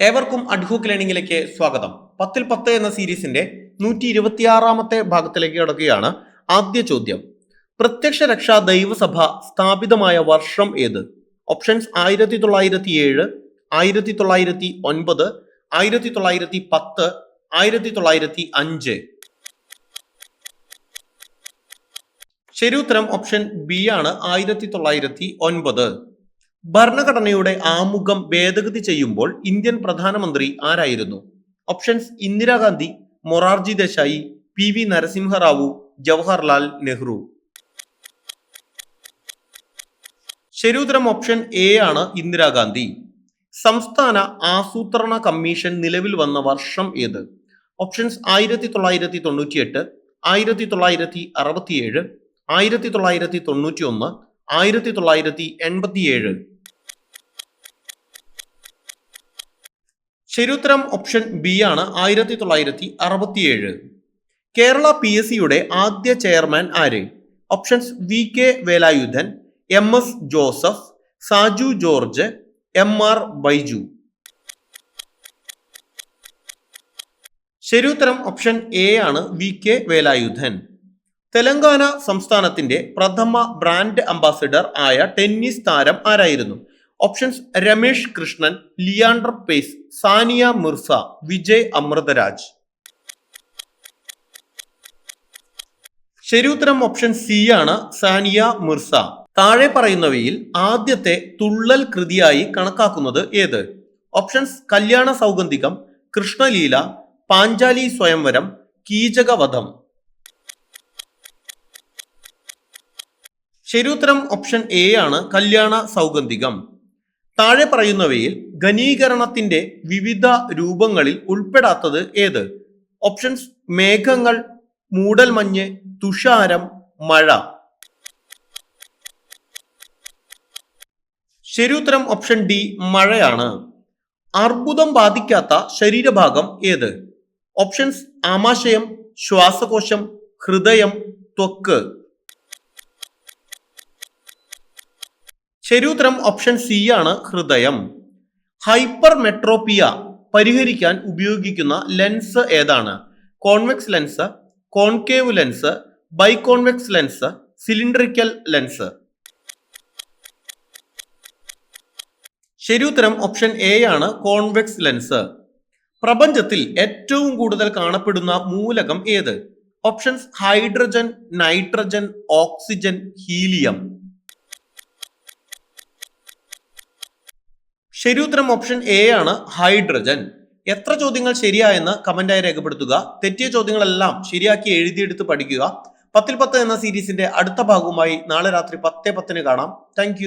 ഏവർക്കും അഡ്ഹോക്ക് ലേണിംഗിലേക്ക് സ്വാഗതം. പത്തിൽ പത്ത് എന്ന സീരീസിന്റെ നൂറ്റി ഇരുപത്തിയാറാമത്തെ ഭാഗത്തിലേക്ക് കടക്കുകയാണ് ആദ്യ ചോദ്യം. പ്രത്യക്ഷ രക്ഷാ ദൈവസഭ സ്ഥാപിതമായ വർഷം ഏത്? ഓപ്ഷൻസ് ആയിരത്തി തൊള്ളായിരത്തി ഏഴ് ആയിരത്തി തൊള്ളായിരത്തി ഒൻപത് ആയിരത്തി തൊള്ളായിരത്തി പത്ത് ആയിരത്തി തൊള്ളായിരത്തി അഞ്ച് ശരി ഉത്തരം ഓപ്ഷൻ ബി ആണ് ആയിരത്തി തൊള്ളായിരത്തി ഒൻപത് ഭരണഘടനയുടെ ആമുഖം ഭേദഗതി ചെയ്യുമ്പോൾ ഇന്ത്യൻ പ്രധാനമന്ത്രി ആരായിരുന്നു? Options Indira Gandhi Morarji Desai P V Narasimha Rao Jawaharlal Nehru. ശരി ഉത്തരം ഓപ്ഷൻ എ ആണ് ഇന്ദിരാഗാന്ധി. സംസ്ഥാന ആസൂത്രണ കമ്മീഷൻ നിലവിൽ വന്ന വർഷം ഏത്? ഓപ്ഷൻസ് ആയിരത്തി തൊള്ളായിരത്തി തൊണ്ണൂറ്റിയെട്ട് ആയിരത്തി തൊള്ളായിരത്തി അറുപത്തിയേഴ് ആയിരത്തി തൊള്ളായിരത്തി തൊണ്ണൂറ്റി ഒന്ന് ആയിരത്തി തൊള്ളായിരത്തി എൺപത്തിയേഴ് ശരിയുത്തരം ഓപ്ഷൻ ബി ആണ് ആയിരത്തി തൊള്ളായിരത്തി അറുപത്തിയേഴ് കേരള പി എസ് സിയുടെ ആദ്യ ചെയർമാൻ ആര്? Options V K Velayudhan M S Joseph Saju George M R Baiju. ശരിയുത്തരം ഓപ്ഷൻ എ ആണ് വി കെ വേലായുധൻ. തെലങ്കാന സംസ്ഥാനത്തിന്റെ പ്രഥമ ബ്രാൻഡ് അംബാസിഡർ ആയ ടെന്നീസ് താരം ആരായിരുന്നു? ഓപ്ഷൻസ് രമേഷ് കൃഷ്ണൻ ലിയാണ്ടർ പേസ് സാനിയ മിർസ വിജയ് അമൃതരാജ് ശരിയുത്തരം ഓപ്ഷൻ സി ആണ് സാനിയ മിർസ താഴെ പറയുന്നവയിൽ ആദ്യത്തെ തുള്ളൽ കൃതിയായി കണക്കാക്കുന്നത് ഏത്? ഓപ്ഷൻസ് കല്യാണ സൗഗന്ധികം കൃഷ്ണലീല പാഞ്ചാലി സ്വയംവരം കീചകവധം. ശരിയുത്തരം ഓപ്ഷൻ എ ആണ് കല്യാണ സൗഗന്ധികം. താഴെ പറയുന്നവയിൽ ഘനീകരണത്തിന്റെ വിവിധ രൂപങ്ങളിൽ ഉൾപ്പെടാത്തത് ഏത്? ഓപ്ഷൻസ് മേഘങ്ങൾ മൂടൽമഞ്ഞ് തുഷാരം മഴ. ശരിയുത്തരം ഓപ്ഷൻ ഡി മഴയാണ്. അർബുദം ബാധിക്കാത്ത ശരീരഭാഗം ഏത്? ഓപ്ഷൻസ് ആമാശയം ശ്വാസകോശം ഹൃദയം ത്വക്ക്. ശരിയുത്തരം ഓപ്ഷൻ സി ആണ് ഹൃദയം. ഹൈപ്പർ മെട്രോപ്പിയ പരിഹരിക്കാൻ ഉപയോഗിക്കുന്ന ലെൻസ് ഏതാണ്? Convex lens concave lens biconvex lens cylindrical lens ശരിയുത്തരം ഓപ്ഷൻ എ ആണ് കോൺവെക്സ് ലെൻസ് പ്രപഞ്ചത്തിൽ ഏറ്റവും കൂടുതൽ കാണപ്പെടുന്ന മൂലകം ഏത്? Options hydrogen nitrogen oxygen helium ശരിയുത്തരം ഓപ്ഷൻ എ ആണ് ഹൈഡ്രജൻ എത്ര ചോദ്യങ്ങൾ ശരിയായെന്ന് കമന്റായി രേഖപ്പെടുത്തുക. തെറ്റിയ ചോദ്യങ്ങളെല്ലാം ശരിയാക്കി എഴുതിയെടുത്ത് പഠിക്കുക. പത്തിൽ പത്ത് എന്ന സീരീസിന്റെ അടുത്ത ഭാഗവുമായി നാളെ രാത്രി പത്തേ പത്തിന് കാണാം. താങ്ക്